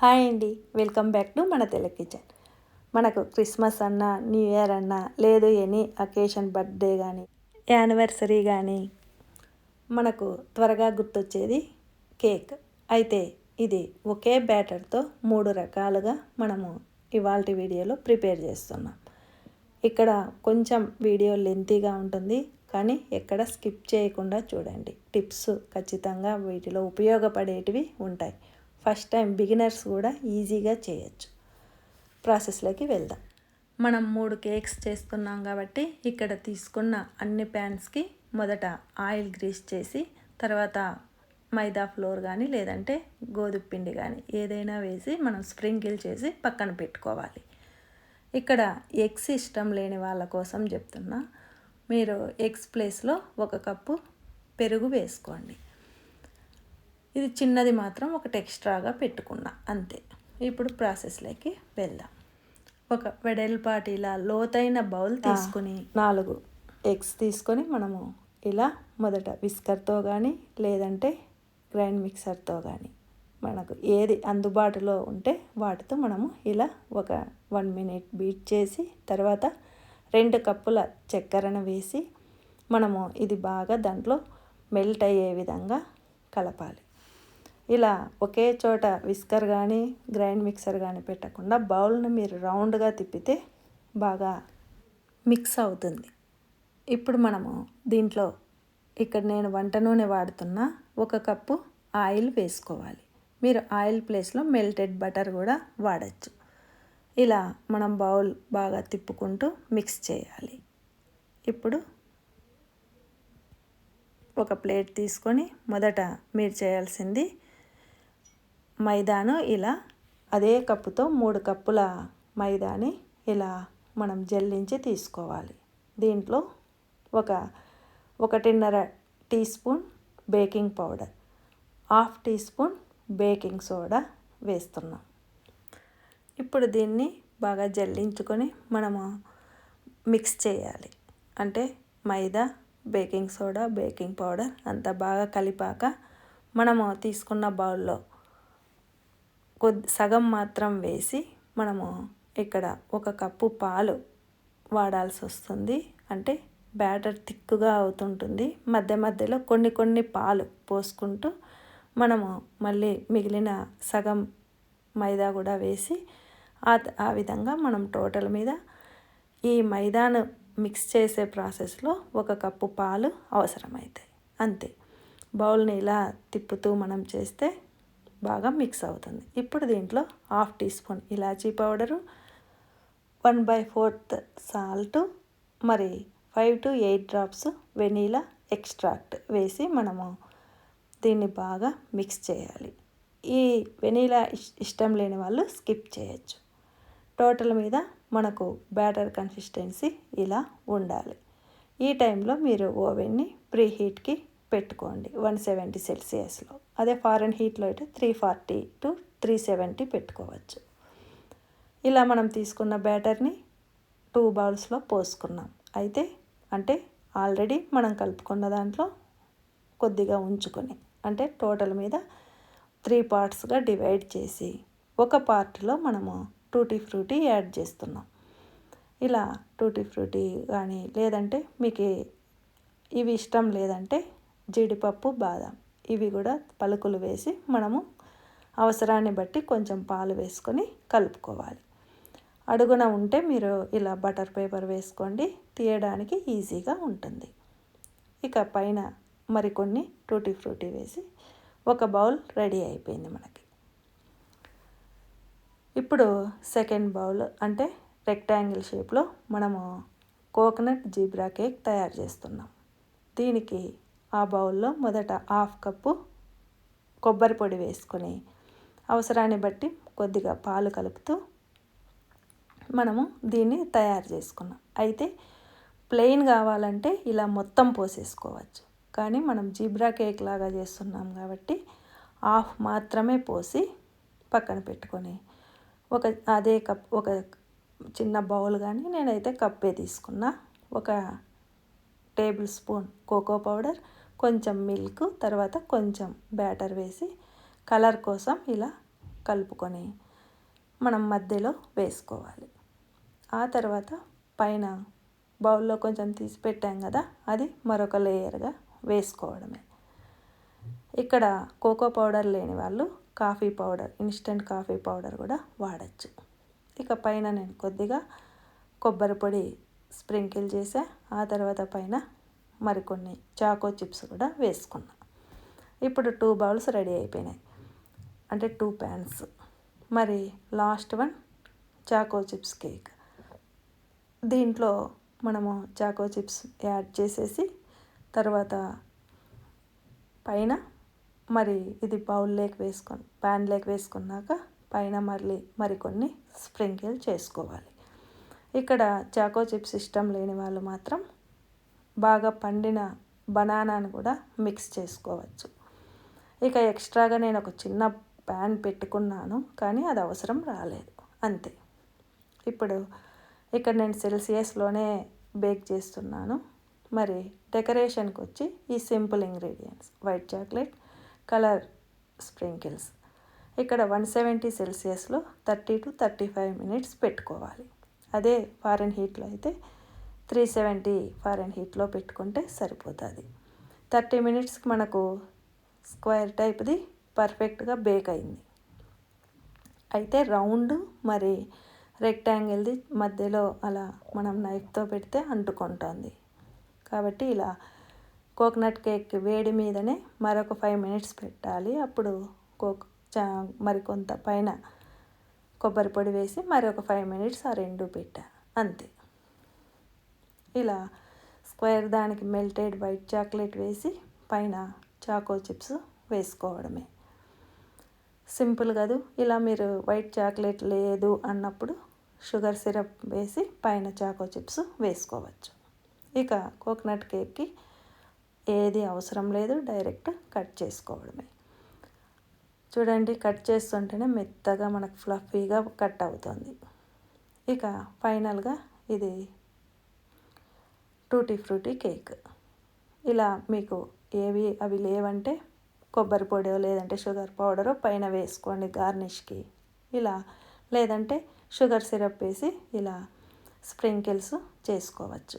Hi అండి. Welcome back to మన Telugu kitchen. మనకు క్రిస్మస్ అన్నా న్యూ ఇయర్ అన్నా లేదు ఎనీ అకేషన్ బర్త్డే కానీ యానివర్సరీ కానీ మనకు త్వరగా గుర్తొచ్చేది కేక్. అయితే ఇది ఒకే బ్యాటర్తో మూడు రకాలుగా మనము ఇవాళ వీడియోలో ప్రిపేర్ చేస్తున్నాం. ఇక్కడ కొంచెం వీడియో లెంతీగా ఉంటుంది కానీ ఎక్కడ స్కిప్ చేయకుండా చూడండి. టిప్స్ ఖచ్చితంగా వీటిలో ఉపయోగపడేటివి ఉంటాయి. ఫస్ట్ టైం బిగినర్స్ కూడా ఈజీగా చేయొచ్చు. ప్రాసెస్లోకి వెళ్దాం. మనం మూడు కేక్స్ చేస్తున్నాం కాబట్టి ఇక్కడ తీసుకున్న అన్ని ప్యాన్స్కి మొదట ఆయిల్ గ్రీస్ చేసి తర్వాత మైదా ఫ్లోర్ కానీ లేదంటే గోధుమ పిండి కానీ ఏదైనా వేసి మనం స్ప్రింకిల్ చేసి పక్కన పెట్టుకోవాలి. ఇక్కడ ఎగ్స్ ఇష్టం లేని వాళ్ళ కోసం చెప్తున్నా. మీరు ఎగ్స్ ప్లేస్లో ఒక కప్పు పెరుగు వేసుకోండి. ఇది చిన్నది మాత్రం ఒకటి ఎక్స్ట్రాగా పెట్టుకున్నా అంతే. ఇప్పుడు ప్రాసెస్లోకి వెళ్దాం. ఒక వెడల్పాటి ఇలా లోతైన బౌల్ తీసుకుని నాలుగు ఎగ్స్ తీసుకొని మనము ఇలా మొదట విస్కర్తో కానీ లేదంటే గ్రైండ్ మిక్సర్తో కానీ మనకు ఏది అందుబాటులో ఉంటే వాటితో మనము ఇలా ఒక వన్ మినిట్ బీట్ చేసి తర్వాత రెండు కప్పుల చక్కెరను వేసి మనము ఇది బాగా దాంట్లో మెల్ట్ అయ్యే విధంగా కలపాలి. ఇలా ఒకే చోట విస్కర్ కానీ గ్రైండ్ మిక్సర్ కానీ పెట్టకుండా బౌల్ని మీరు రౌండ్గా తిప్పితే బాగా మిక్స్ అవుతుంది. ఇప్పుడు మనము దీంట్లో ఇక్కడ నేను వంట నూనె వాడుతున్న ఒక కప్పు ఆయిల్ వేసుకోవాలి. మీరు ఆయిల్ ప్లేస్లో మెల్టెడ్ బటర్ కూడా వాడచ్చు. ఇలా మనం బౌల్ బాగా తిప్పుకుంటూ మిక్స్ చేయాలి. ఇప్పుడు ఒక ప్లేట్ తీసుకొని మొదట మీరు చేయాల్సింది మైదాను ఇలా అదే కప్పుతో మూడు కప్పుల మైదాని ఇలా మనం జల్లించి తీసుకోవాలి. దీంట్లో ఒక ఒకటిన్నర tea spoon baking powder half tea spoon baking soda వేస్తున్నాం. ఇప్పుడు దీన్ని బాగా జల్లించుకొని మనము మిక్స్ చేయాలి. అంటే maida baking soda baking powder అంతా బాగా కలిపాక మనము తీసుకున్న బౌల్లో కొద్ది సగం మాత్రం వేసి మనము ఇక్కడ ఒక కప్పు పాలు వాడాల్సి వస్తుంది. అంటే బ్యాటర్ థిక్గా అవుతుంటుంది. మధ్య మధ్యలో కొన్ని కొన్ని పాలు పోసుకుంటూ మనము మళ్ళీ మిగిలిన సగం మైదా కూడా వేసి ఆ విధంగా మనం టోటల్ మీద ఈ మైదాను మిక్స్ చేసే ప్రాసెస్లో ఒక కప్పు పాలు అవసరమవుతాయి అంతే. బౌల్ని ఇలా తిప్పుతూ మనం చేస్తే బాగా మిక్స్ అవుతుంది. ఇప్పుడు దీంట్లో half tea spoon elaichi powder one by fourth salt మరి five to eight drops vanilla extract వేసి మనము దీన్ని బాగా మిక్స్ చేయాలి. ఈ వెనీలా ఇష్టం లేని వాళ్ళు స్కిప్ చేయొచ్చు. టోటల్ మీద మనకు బ్యాటర్ కన్సిస్టెన్సీ ఇలా ఉండాలి. ఈ టైంలో మీరు ఓవెన్ని ప్రీ హీట్కి పెట్టుకోండి వన్ సెవెంటీ సెల్సియస్లో. అదే ఫారెన్ హీట్లో అయితే three forty to three seventy పెట్టుకోవచ్చు. ఇలా మనం తీసుకున్న బ్యాటర్ని టూ బౌల్స్లో పోసుకున్నాం. అయితే అంటే ఆల్రెడీ మనం కలుపుకున్న దాంట్లో కొద్దిగా ఉంచుకొని అంటే టోటల్ మీద త్రీ పార్ట్స్గా డివైడ్ చేసి ఒక పార్ట్లో మనము టూటీ ఫ్రూటీ యాడ్ చేస్తున్నాం. ఇలా టూటీ ఫ్రూటీ కానీ లేదంటే మీకు ఇవి ఇష్టం లేదంటే జీడిపప్పు బాదం ఇవి కూడా పలుకులు వేసి మనము అవసరాన్ని బట్టి కొంచెం పాలు వేసుకొని కలుపుకోవాలి. అడుగున ఉంటే మీరు ఇలా బటర్ పేపర్ వేసుకోండి. తీయడానికి ఈజీగా ఉంటుంది. ఇక పైన మరికొన్ని టూటీ ఫ్రూటీ వేసి ఒక బౌల్ రెడీ అయిపోయింది మనకి. ఇప్పుడు సెకండ్ బౌల్ అంటే రెక్టాంగిల్ షేప్లో మనము కోకోనట్ జీబ్రా కేక్ తయారు చేస్తున్నాం. దీనికి ఆ బౌల్లో మొదట హాఫ్ కప్పు కొబ్బరి పొడి వేసుకొని అవసరాన్ని బట్టి కొద్దిగా పాలు కలుపుతూ మనము దీన్ని తయారు చేసుకున్నాం. అయితే ప్లెయిన్ కావాలంటే ఇలా మొత్తం పోసేసుకోవచ్చు. కానీ మనం జీబ్రా కేక్ లాగా చేస్తున్నాం కాబట్టి హాఫ్ మాత్రమే పోసి పక్కన పెట్టుకొని ఒక అదే కప్ ఒక చిన్న బౌల్ కానీ నేనైతే కప్పే తీసుకున్నా. ఒక టేబుల్ స్పూన్ కోకో పౌడర్ కొంచెం మిల్క్ తర్వాత కొంచెం బ్యాటర్ వేసి కలర్ కోసం ఇలా కలుపుకొని మనం మధ్యలో వేసుకోవాలి. ఆ తర్వాత పైన బౌల్లో కొంచెం తీసి పెట్టాం కదా అది మరొక లేయర్గా వేసుకోవడమే. ఇక్కడ కోకో పౌడర్ లేని వాళ్ళు coffee powder instant coffee powder కూడా వాడచ్చు. ఇక పైన నేను కొద్దిగా కొబ్బరి పొడి స్ప్రింకిల్ చేసా ఆ తర్వాత పైన మరికొన్ని చాకో చిప్స్ కూడా వేసుకున్నా. ఇప్పుడు టూ బౌల్స్ రెడీ అయిపోయినాయి. అంటే టూ ప్యాన్స్. మరి last one choco chips cake. దీంట్లో మనము చాకో చిప్స్ యాడ్ చేసేసి తర్వాత పైన మరి ఇది బౌల్ లేక్ వేసుకొని ప్యాన్లోకి వేసుకున్నాక పైన మళ్ళీ మరికొన్ని స్ప్రింకిల్ చేసుకోవాలి. ఇక్కడ చాకో చిప్స్ ఇష్టం లేని వాళ్ళు మాత్రం బాగా పండిన బనానాను కూడా మిక్స్ చేసుకోవచ్చు. ఇక ఎక్స్ట్రాగా నేను ఒక చిన్న ప్యాన్ పెట్టుకున్నాను కానీ అది అవసరం రాలేదు. అంతే. ఇప్పుడు ఇక్కడ నేను సెల్సియస్లోనే బేక్ చేస్తున్నాను. మరి డెకరేషన్కి వచ్చి ఈ simple ingredients white chocolate colour sprinkles. ఇక్కడ one seventy సెల్సియస్లో thirty to thirty five minutes పెట్టుకోవాలి. అదే ఫారెన్ హీట్లో అయితే త్రీ సెవెంటీ ఫారెన్ హీట్లో పెట్టుకుంటే సరిపోతుంది. థర్టీ మినిట్స్కి మనకు స్క్వేర్ టైప్ది పర్ఫెక్ట్గా బేక్ అయింది. అయితే రౌండ్ మరి రెక్టాంగిల్ది మధ్యలో అలా మనం నైఫ్తో పెడితే అంటుకుంటుంది. కాబట్టి ఇలా కోకోనట్ కేక్ వేడి మీదనే మరొక ఫైవ్ మినిట్స్ పెట్టాలి. అప్పుడు కోక్ చా మరికొంత పైన కొబ్బరి పొడి వేసి మరొక ఫైవ్ మినిట్స్ ఆ రెండు పెట్టా. అంతే. ఇలా స్క్వేర్ దానికి మెల్టెడ్ వైట్ చాక్లెట్ వేసి పైన చాకో చిప్స్ వేసుకోవడమే. సింపుల్ కాదు. ఇలా మీరు వైట్ చాక్లెట్ లేదు అన్నప్పుడు షుగర్ సిరప్ వేసి పైన చాకో చిప్స్ వేసుకోవచ్చు. ఇక కోకోనట్ కేక్కి ఏది అవసరం లేదు డైరెక్ట్ కట్ చేసుకోవడమే. చూడండి కట్ చేస్తుంటేనే మెత్తగా మనకు ఫ్లఫీగా కట్ అవుతుంది. ఇక ఫైనల్గా ఇది టూటీ ఫ్రూటీ కేక్. ఇలా మీకు ఏవి అవి లేవంటే కొబ్బరి పొడి లేదంటే షుగర్ పౌడరు పైన వేసుకోండి గార్నిష్కి. ఇలా లేదంటే షుగర్ సిరప్ వేసి ఇలా స్ప్రింకిల్స్ చేసుకోవచ్చు.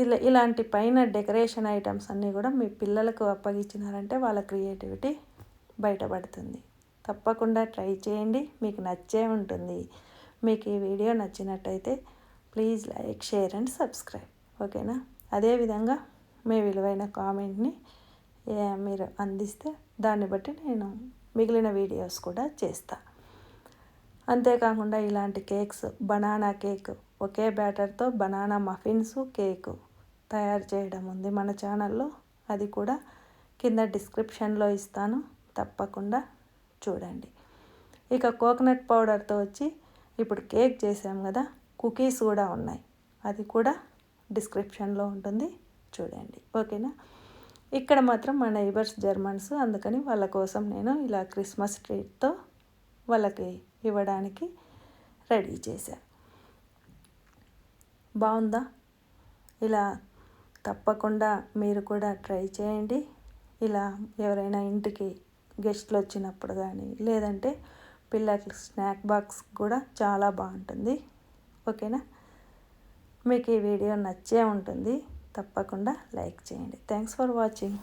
ఇలా ఇలాంటి పైన డెకరేషన్ ఐటమ్స్ అన్నీ కూడా మీ పిల్లలకు అప్పగించినారంటే వాళ్ళ క్రియేటివిటీ బయటపడుతుంది. తప్పకుండా ట్రై చేయండి మీకు నచ్చే ఉంటుంది. మీకు ఈ వీడియో నచ్చినట్టయితే please like share and subscribe. ఓకేనా? అదేవిధంగా మీ విలువైన కామెంట్ని మీరు అందిస్తే దాన్ని బట్టి నేను మిగిలిన వీడియోస్ కూడా చేస్తా. అంతేకాకుండా ఇలాంటి కేక్స్ బనానా కేక్ ఒకే బ్యాటర్తో బనానా మఫిన్స్ కేకు తయారు చేయడం ఉంది మన ఛానల్లో. అది కూడా కింద డిస్క్రిప్షన్లో ఇస్తాను. తప్పకుండా చూడండి. ఇక కోకోనట్ పౌడర్తో వచ్చి ఇప్పుడు కేక్ చేసాం కదా కుకీస్ కూడా ఉన్నాయి. అది కూడా డిస్క్రిప్షన్లో ఉంటుంది. చూడండి. ఓకేనా? ఇక్కడ మాత్రం మా నైబర్స్ జర్మన్స్ అందుకని వాళ్ళ కోసం నేను ఇలా క్రిస్మస్ ట్రీట్తో వాళ్ళకి ఇవ్వడానికి రెడీ చేశాను. బాగుందా? ఇలా తప్పకుండా మీరు కూడా ట్రై చేయండి. ఇలా ఎవరైనా ఇంటికి గెస్ట్లు వచ్చినప్పుడు కానీ లేదంటే పిల్లలకి స్నాక్ బాక్స్ కూడా చాలా బాగుంటుంది. ఓకేనా? మీకు ఈ వీడియో నచ్చే ఉంటుంది తప్పకుండా లైక్ చేయండి. Thanks for watching